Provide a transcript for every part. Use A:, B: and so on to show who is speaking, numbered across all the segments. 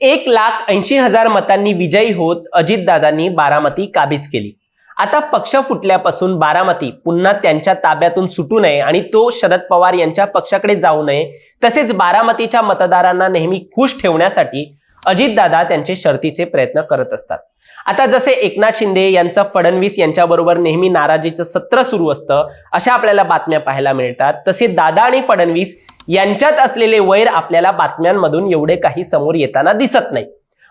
A: एक लाख ऐंशी हजार मतांनी विजयी होत अजितदादांनी बारामती काबीज केली. आता पक्ष फुटल्यापासून बारामती पुन्हा त्यांच्या ताब्यातून सुटू नये आणि तो शरद पवार यांच्या पक्षाकडे जाऊ नये तसेच बारामतीच्या मतदारांना नेहमी खुश ठेवण्यासाठी अजितदादा त्यांचे शर्तीचे प्रयत्न करत असतात. आता जसे एकनाथ शिंदे यांचं फडणवीस यांच्याबरोबर नेहमी नाराजीचं सत्र सुरू असतं अशा आपल्याला बातम्या पाहायला मिळतात. तसे दादा आणि फडणवीस यांच्यात असलेले वैर आपल्याला बातम्यांमधून एवढे काही समोर येताना दिसत नाही.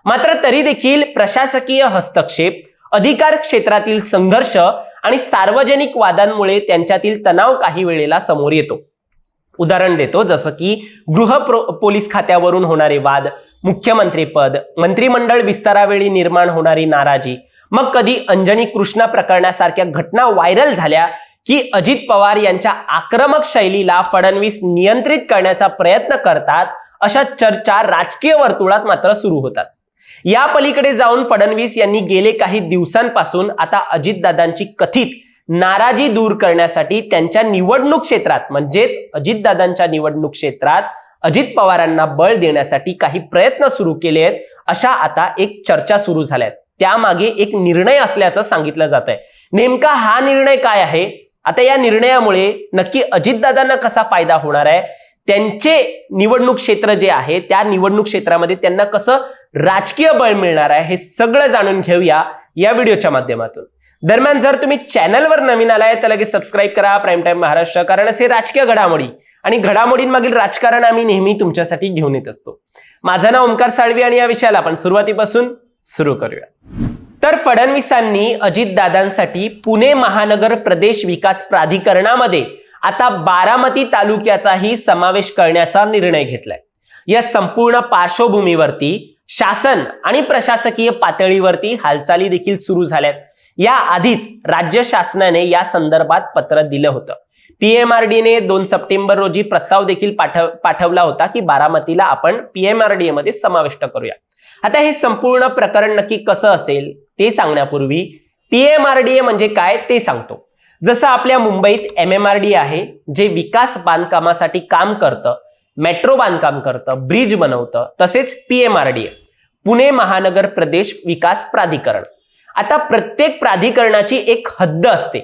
A: मात्र तरी देखील प्रशासकीय हस्तक्षेप अधिकार क्षेत्रातील संघर्ष आणि सार्वजनिक वादांमुळे त्यांच्यातील तणाव काही वेळेला समोर येतो. उदाहरण देतो जसं की गृह पोलीस खात्यावरून होणारे वाद मुख्यमंत्रीपद मंत्रिमंडळ विस्तारावेळी निर्माण होणारी नाराजी मग कधी अंजनी कृष्णा प्रकरणासारख्या घटना व्हायरल झाल्या की अजित पवार यांच्या आक्रमक शैलीला फडणवीस नियंत्रित करण्याचा प्रयत्न करतात अशा चर्चा राजकीय वर्तुळात मात्र सुरू होतात. या पलीकडे जाऊन फडणवीस यांनी गेले काही दिवसांपासून आता अजितदादांची कथित नाराजी दूर करण्यासाठी त्यांच्या निवडणूक क्षेत्रात म्हणजेच अजितदादांच्या निवडणूक क्षेत्रात अजित पवारांना बळ देण्यासाठी काही प्रयत्न सुरू केले आहेत अशा आता एक चर्चा सुरू झाल्या आहेत. त्यामागे एक निर्णय असल्याचं सांगितलं जात आहे नेमका हा निर्णय काय आहे? आता या निर्णयामुळे नक्की अजितदादांना कसा फायदा होणार आहे? त्यांचे निवडणूक क्षेत्र जे आहे त्या निवडणूक क्षेत्रामध्ये त्यांना कसं राजकीय बळ मिळणार आहे हे सगळं जाणून घेऊया या व्हिडिओच्या माध्यमातून. दरम्यान जर तुम्ही चॅनलवर नवीन आलाय तर लगेच सबस्क्राईब करा प्राईम टाईम महाराष्ट्र कारण असे राजकीय घडामोडी आणि घडामोडींमागील राजकारण आम्ही नेहमी तुमच्यासाठी घेऊन येत असतो. माझं नाव ओंकार साळवी आणि या विषयाला आपण सुरुवातीपासून सुरू करूया. तर फडणवीसांनी अजितदादांसाठी पुणे महानगर प्रदेश विकास प्राधिकरणामध्ये आता बारामती तालुक्याचाही समावेश करण्याचा निर्णय घेतलाय. या संपूर्ण पार्श्वभूमीवरती शासन आणि प्रशासकीय पातळीवरती हालचाली देखील सुरू झाल्यात. या आधीच राज्य शासनाने या संदर्भात पत्र दिलं होतं. पीएमआरडीने दोन सप्टेंबर रोजी प्रस्ताव देखील पाठव पाठवला होता की बारामतीला आपण पीएमआरडीए मध्ये समाविष्ट करूया. आता हे संपूर्ण प्रकरण नक्की कसं असेल? ते सांगण्यापूर्वी पीएमआरडीए म्हणजे काय ते सांगतो. जसं आपल्या मुंबईत एम एम आर डी आहे जे विकास बांधकामासाठी काम करतं मेट्रो बांधकाम करतं ब्रिज बनवतं तसेच पीएमआरडीए पुणे महानगर प्रदेश विकास प्राधिकरण. आता प्रत्येक प्राधिकरणाची एक हद्द असते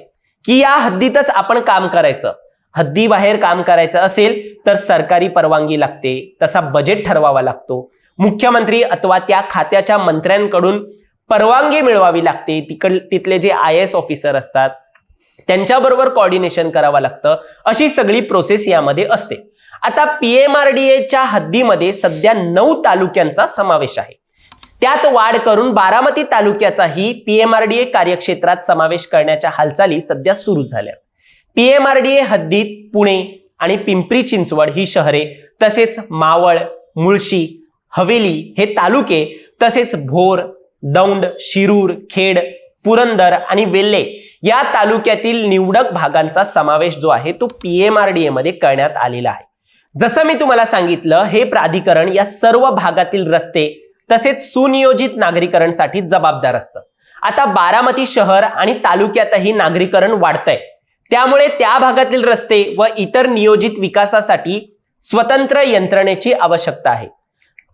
A: की या हद्दीतच आपण काम करायचं. हद्दीबाहेर काम करायचं असेल तर सरकारी परवानगी लागते तसा बजेट ठरवावा लागतो. मुख्यमंत्री अथवा त्या खात्याच्या मंत्र्यांकडून परवानगी मिळवावी लागते. तिकड तिथले जे आय एस ऑफिसर असतात त्यांच्याबरोबर कॉर्डिनेशन करावं लागतं. अशी सगळी प्रोसेस यामध्ये असते. आता पीएमआरडीएच्या हद्दीमध्ये सध्या नऊ तालुक्यांचा समावेश आहे. त्यात वाढ करून बारामती तालुक्याचाही पीएमआरडीए कार्यक्षेत्रात समावेश करण्याच्या हालचाली सध्या सुरू झाल्या. पीएमआरडीए हद्दीत पुणे आणि पिंपरी चिंचवड ही शहरे तसेच मावळ मुळशी हवेली हे तालुके तसेच भोर दौंड शिरूर खेड पुरंदर आणि वेल्हे या तालुक्यातील निवडक भागांचा समावेश जो आहे तो पीएमआरडीए मध्ये करण्यात आलेला आहे. जसं मी तुम्हाला सांगितलं हे प्राधिकरण या सर्व भागातील रस्ते तसेच सुनियोजित नागरीकरणसाठी जबाबदार असतं. आता बारामती शहर आणि तालुक्यातही नागरीकरण वाढतंय. त्यामुळे त्या भागातील रस्ते व इतर नियोजित विकासासाठी स्वतंत्र यंत्रणेची आवश्यकता आहे.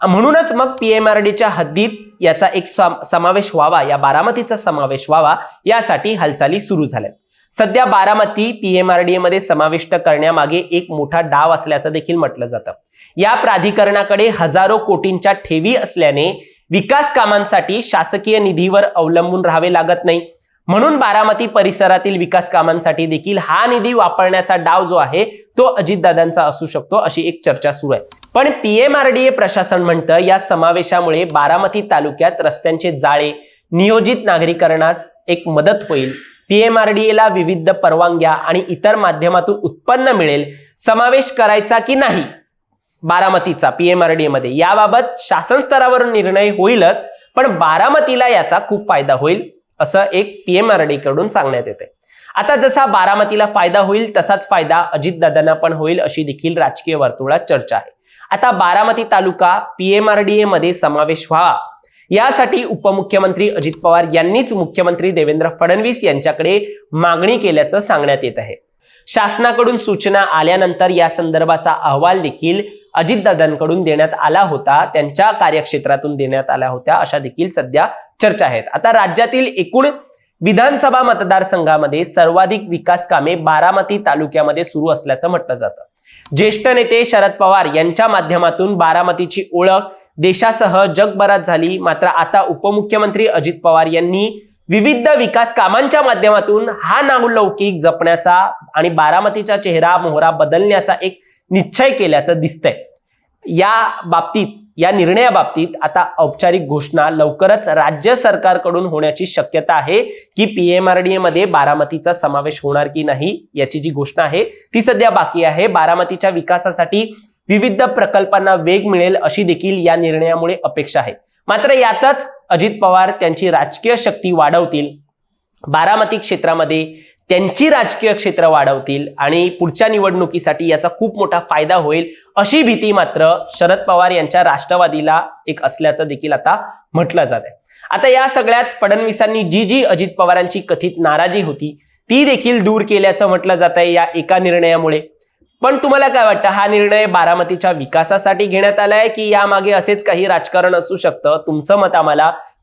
A: म्हणूनच मग पीएमआरडीच्या हद्दीत याचा एक समावेश व्हावा या बारामतीचा समावेश व्हावा यासाठी हालचाली सुरू झाल्या सध्या बारामती पीएमआरडीए मध्ये समाविष्ट करण्यामागे एक मोठा डाव असल्याचं देखील म्हटलं जातं. या प्राधिकरणाकडे हजारो कोटींच्या ठेवी असल्याने विकास कामांसाठी शासकीय निधीवर अवलंबून राहावे लागत नाही. म्हणून बारामती परिसरातील विकास कामांसाठी देखील हा निधी वापरण्याचा डाव जो आहे तो अजितदादांचा असू शकतो अशी एक चर्चा सुरू आहे. पण पीएमआरडीए प्रशासन म्हणतं या समावेशामुळे बारामती तालुक्यात रस्त्यांचे जाळे नियोजित नागरीकरणास एक मदत होईल. पीएमआरडीएला विविध परवानग्या आणि इतर माध्यमातून उत्पन्न मिळेल. समावेश करायचा की नाही? बारामतीचा पीएमआरडीए मध्ये. याबाबत शासन स्तरावरून निर्णय होईलच पण बारामतीला याचा खूप फायदा होईल असं एक पीएमआरडी कडून सांगण्यात येते आता जसा बारामतीला फायदा होईल तसाच फायदा अजितदादांना पण होईल अशी देखील राजकीय वर्तुळात चर्चा आहे. आता बारामती तालुका पीएमआरडीए मध्ये समावेश व्हावा यासाठी उपमुख्यमंत्री अजित पवार यांनीच मुख्यमंत्री देवेंद्र फडणवीस यांच्याकडे मागणी केल्याचं सांगण्यात येत आहे. शासनाकडून सूचना आल्यानंतर या संदर्भाचा अहवाल देखील अजितदादांकडून देण्यात आला होता. त्यांच्या कार्यक्षेत्रातून देण्यात आल्या होत्या. अशा देखील सध्या चर्चा आहेत. आता राज्यातील एकूण विधानसभा मतदारसंघामध्ये सर्वाधिक विकास कामे बारामती तालुक्यामध्ये सुरू असल्याचं म्हटलं जातं. ज्येष्ठ नेते शरद पवार यांच्या माध्यमातून बारामतीची ओळख देशासह जगभरात झाली. मात्र आता उपमुख्यमंत्री अजित पवार यांनी विविध विकास कामांच्या माध्यमातून हा नावलौकिक जपण्याचा आणि बारामतीचा चेहरा मोहरा बदलण्याचा एक निश्चय केल्याचं दिसतंय. या बाबतीत या निर्णयाबाबतीत आता औपचारिक घोषणा लवकरच राज्य सरकारकडून होण्याची शक्यता आहे की पीएमआरडीए मध्ये बारामतीचा समावेश होणार की नाही याची जी घोषणा आहे ती सध्या बाकी आहे. बारामतीच्या विकासासाठी विविध प्रकल्पांना वेग मिळेल अशी देखील या निर्णयामुळे अपेक्षा आहे. मात्र यातच अजित पवार त्यांची राजकीय शक्ती वाढवतील. बारामती क्षेत्रामध्ये त्यांची राजकीय क्षेत्र वाढवतील आणि पुढच्या निवडणुकीसाठी याचा खूप मोठा फायदा होईल अशी भीती मात्र शरद पवार यांच्या राष्ट्रवादीला एक असल्याचं देखील आता म्हटलं जात आहे आता या सगळ्यात फडणवीसांनी जी जी अजित पवारांची कथित नाराजी होती ती देखील दूर केल्याचं म्हटलं जात आहे या एका निर्णयामुळे. पण तुम्हाला काय वाटतं हा निर्णय बारामतीच्या विकासासाठी घेण्यात आलाय की यामागे असेच काही राजकारण असू शकतं? तुमचं मत आम्हाला